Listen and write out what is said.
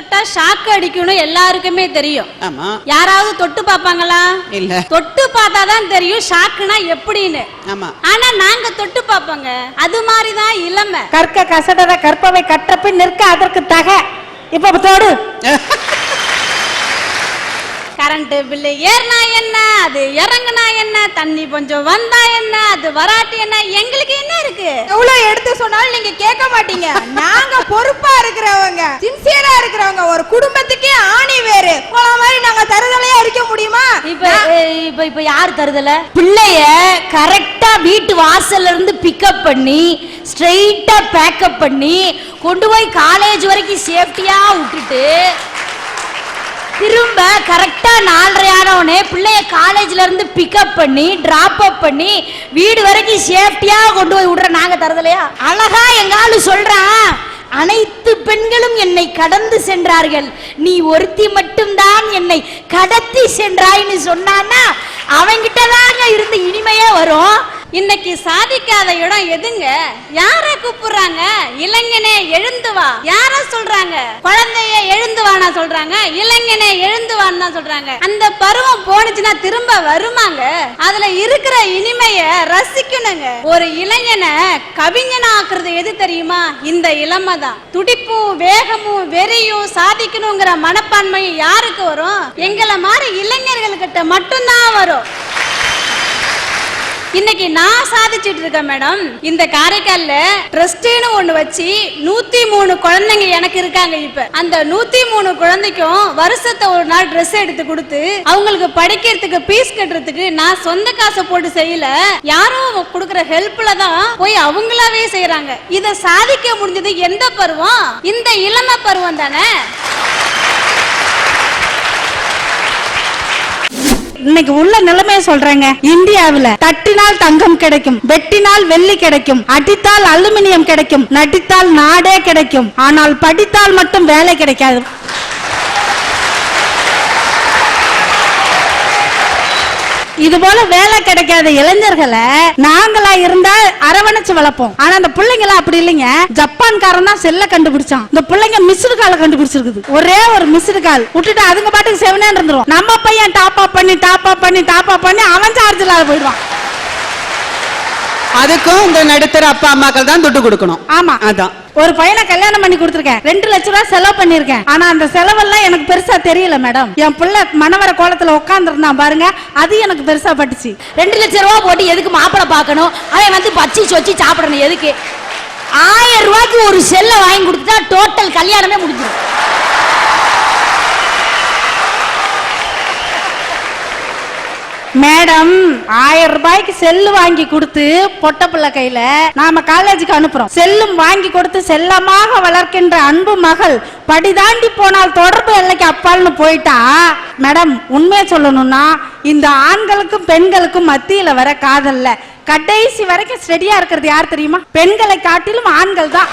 Shock அடிக்கணும் எல்லாருக்குமே தெரியும். ஆமா. யாராவது தொட்டு பார்ப்பாங்களா? இல்ல. தொட்டு பார்த்தாதான் தெரியும் ஷாக்குனா எப்படின்னு. ஆமா. ஆனா நாங்க தொட்டு பார்ப்போங்க. அது மாதிரிதான் இளமை. கற்க கசடர கற்பவை கற்றப்பின் நிற்க அதற்கு தக. இப்ப தோடு. கரண்ட் பில்லு ஏறினா என்ன? அது இறங்குனா தண்ணி கொஞ்சம் வந்தா என்ன? அது வராட்டி என்ன? எங்களுக்கு என்ன இருக்கு? எவ்வளவு எடுத்து சொன்னாலும் நீங்க கேட்க மாட்டீங்க. நாங்க பொறுப்பா இருக்கிறவங்க சின்சியரா இருக்கிறவங்க ஒரு குடும்பத்துக்கே ஆணி வேறு. போன மாதிரி நாங்க தருதலையா அடிக்க முடியுமா? இப்ப இப்ப இப்ப யார் தருதல? பிள்ளைய கரெக்டா வீட்டு வாசல்ல இருந்து பிக்கப் பண்ணி ஸ்ட்ரெயிட்டா பேக்கப் பண்ணி கொண்டு போய் காலேஜ் வரைக்கும் சேஃப்டியா விட்டுட்டு திரும்ப கரெக்டாக நாலரை ஆனவுடனே பிள்ளைய காலேஜ்ல இருந்து பிக்கப் பண்ணி ட்ராப் அப் பண்ணி வீடு வரைக்கும் சேஃப்டியாக கொண்டு போய் விடுற நாங்கள் தரதில்லையா? அழகா எங்காலும் சொல்றான் அனைத்து பெண்களும் என்னை கடந்து சென்றார்கள். நீ ஒருத்தி மட்டும்தான் என்னை கடத்தி சென்றாய்ன்னு சொன்னான்னா அவங்கிட்ட தாங்க இருந்து இனிமையே வரும். இன்னைக்கு சாதிக்காத இடம் எதுங்க? யார கூப்பிடுறாங்க? இளைஞனே எழுந்து வா. யார சொல்றாங்க? குழந்தைய எழுந்து வானா சொல்றாங்க. இளைஞனே எழுந்து வான்னு சொல்றாங்க. அந்த பருவம் போனுச்சுன்னா திரும்ப வருமாங்க? அதுல இருக்கிற இனிமைய ரசிக்கணுங்க. ஒரு இளைஞனை கவிஞனாக்குறது எது தெரியுமா? இந்த இளமை தான். துடிப்பும் வேகமும் வெறியும் சாதிக்கணுங்கிற மனப்பான்மை யாருக்கு வரும்? எங்களை மாதிரி இளைஞர்கள்கிட்ட மட்டும்தான் வரும். இன்னைக்கு நான் சாதிச்சிட்டு இருக்கேன் மேடம் இந்த காரைக்கால்ல ட்ரஸ்ட்னு ஒண்ணு வச்சு நூத்தி மூணு குழந்தைங்க எனக்கு இருக்காங்க இப்ப. அந்த நூத்தி மூணு குழந்தைக்கும் வருஷத்தை ஒரு நாள் ட்ரெஸ் எடுத்து கொடுத்து அவங்களுக்கு படிக்கிறதுக்கு பீஸ் கட்டுறதுக்கு நான் சொந்த காசை போட்டு செய்யல. யாரோ கொடுக்குற ஹெல்ப்ல தான் போய் அவங்களாவே செய்யறாங்க இத சாதிக்க முடிஞ்சது எந்த பருவம்? இந்த இளமை பருவம் தானே? இன்னைக்கு உள்ள நிலைமைய சொல்றேங்க. இந்தியாவுல தட்டினால் தங்கம் கிடைக்கும் வெட்டினால் வெள்ளி கிடைக்கும் அடித்தால் அலுமினியம் கிடைக்கும் நடித்தால் நாடே கிடைக்கும் ஆனால் படித்தால் மட்டும் வேலை கிடைக்காது. இது போல வேலை கிடைக்காத இளைஞர்களை நாங்களா இருந்தா அரவணைச்சு வளர்ப்போம். ஆனா அந்த பிள்ளைங்களா அப்படி இல்லைங்க. ஜப்பான்காரன் தான் செல்ல கண்டுபிடிச்சான். இந்த பிள்ளைங்க மிஸ்டு கால கண்டுபிடிச்சிருக்குது. ஒரே ஒரு மிஸ்டு கால். விட்டுட்டு அதுங்க பாட்டுக்கு செவனே இருந்துரும். நம்ம பையன் டாப் அப் பண்ணி டாப் அப் பண்ணி டாப் அப் பண்ணி அவன் சார்ஜில் போயிடுவான். அதுக்கும் இந்த நடுத்தர அப்பா அம்மாக்கள் தான் துட்டு கொடுக்கணும். ஆமா. அதான். ஒரு பையனை கல்யாணம் பண்ணி கொடுத்துருக்கேன். ரெண்டு லட்ச ரூபாய் செலவு பண்ணிருக்கேன் ஆனா அந்த செலவெல்லாம் எனக்கு பெருசா தெரியல மேடம். என் பிள்ளை மணவர கோலத்துல உட்காந்துருந்தான் பாருங்க அது எனக்கு பெருசா பட்டுச்சு. ரெண்டு லட்சம் ரூபா போட்டு எதுக்கு மாப்பிளை பார்க்கணும்? அவன் வந்து பச்சி சொச்சி சாப்பிடணும் எதுக்கு? ஆயிரம் ரூபாய்க்கு ஒரு செல்லை வாங்கி கொடுத்தா டோட்டல் கல்யாணமே முடிஞ்சிடும் மேடம் ஆயிரம் ரூபாய்க்கு செல்லு வாங்கி கொடுத்து பொட்ட பிள்ளை கையில நாம காலேஜுக்கு அனுப்புறோம். செல்லும் வாங்கி கொடுத்து செல்லமாக வளர்க்கின்ற அன்பு மகள் படிதாண்டி போனால் தொடர்பு எல்லைக்கு அப்பால்னு போயிட்டா மேடம் உண்மையை சொல்லணும்னா இந்த ஆண்களுக்கும் பெண்களுக்கும் மத்தியில வர காதல்ல கடைசி வரைக்கும் ஸ்டெடியா இருக்கிறது யார் தெரியுமா? பெண்களை காட்டிலும் ஆண்கள் தான்.